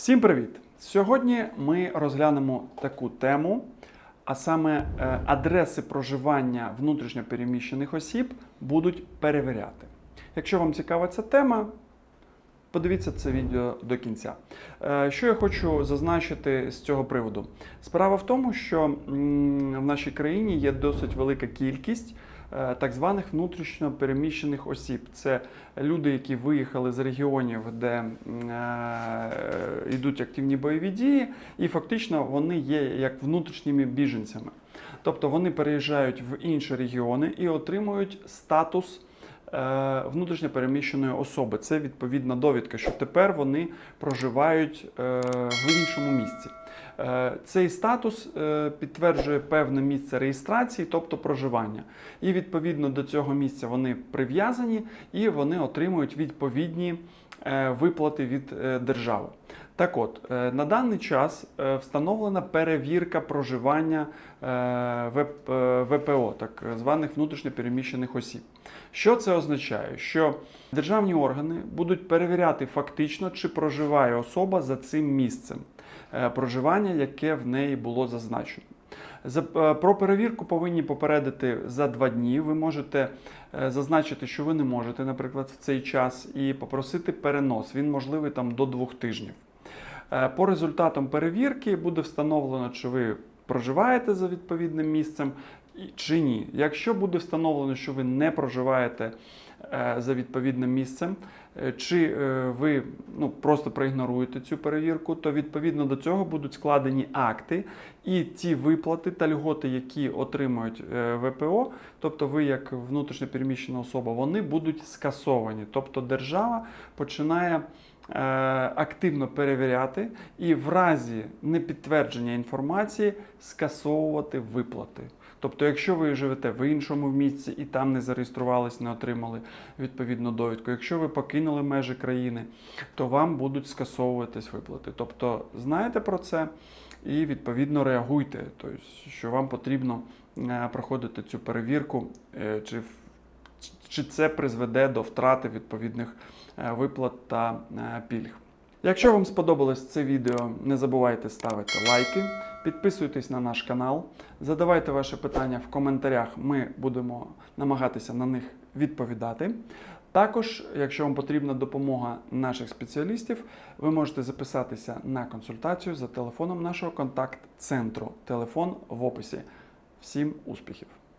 Всім привіт! Сьогодні ми розглянемо таку тему, а саме е, адреси проживання внутрішньопереміщених осіб будуть перевіряти. Якщо вам цікава ця тема, подивіться це відео до кінця. Е, Що я хочу зазначити з цього приводу? Справа в тому, що в нашій країні є досить велика кількість е, так званих внутрішньо переміщених осіб. Це люди, які виїхали з регіонів, де е, йдуть активні бойові дії, і фактично вони є як внутрішніми біженцями. Тобто вони переїжджають в інші регіони і отримують статус е, внутрішньопереміщеної особи. Це відповідна довідка, що тепер вони проживають е, в іншому місці. Е, Цей статус е, підтверджує певне місце реєстрації, тобто проживання. І відповідно до цього місця вони прив'язані і вони отримують відповідні е, виплати від держави. Так от, на даний час встановлена перевірка проживання ВП- ВПО, так званих внутрішньопереміщених осіб. Що це означає? Що державні органи будуть перевіряти фактично, чи проживає особа за цим місцем проживання, яке в неї було зазначено. За- е, Про перевірку повинні попередити за два дні. Ви можете е, зазначити, що ви не можете, наприклад, в цей час, і попросити перенос. Він можливий там до двох тижнів. Е, По результатам перевірки буде встановлено, чи ви проживаєте за відповідним місцем чи ні. Якщо буде встановлено, що ви не проживаєте е, за відповідним місцем, е, чи е, ви ну, просто проігноруєте цю перевірку, то відповідно до цього будуть складені акти, і ті виплати та льготи, які отримують е, ВПО, тобто ви як внутрішньопереміщена особа, вони будуть скасовані. Тобто держава починає е, активно перевіряти і в разі непідтвердження інформації скасовувати виплати. Тобто, якщо ви живете в іншому місці і там не зареєструвались, не отримали відповідну довідку, якщо ви покинули межі країни, то вам будуть скасовуватись виплати. Тобто, знаєте про це і відповідно реагуйте, тобто, що вам потрібно е, проходити цю перевірку, е, чи, чи це призведе до втрати відповідних е, виплат та пільг. Якщо вам сподобалось це відео, не забувайте ставити лайки, підписуйтесь на наш канал, задавайте ваші питання в коментарях. Ми будемо намагатися на них відповідати. Також, якщо вам потрібна допомога наших спеціалістів, ви можете записатися на консультацію за телефоном нашого контакт-центру. Телефон в описі. Всім успіхів!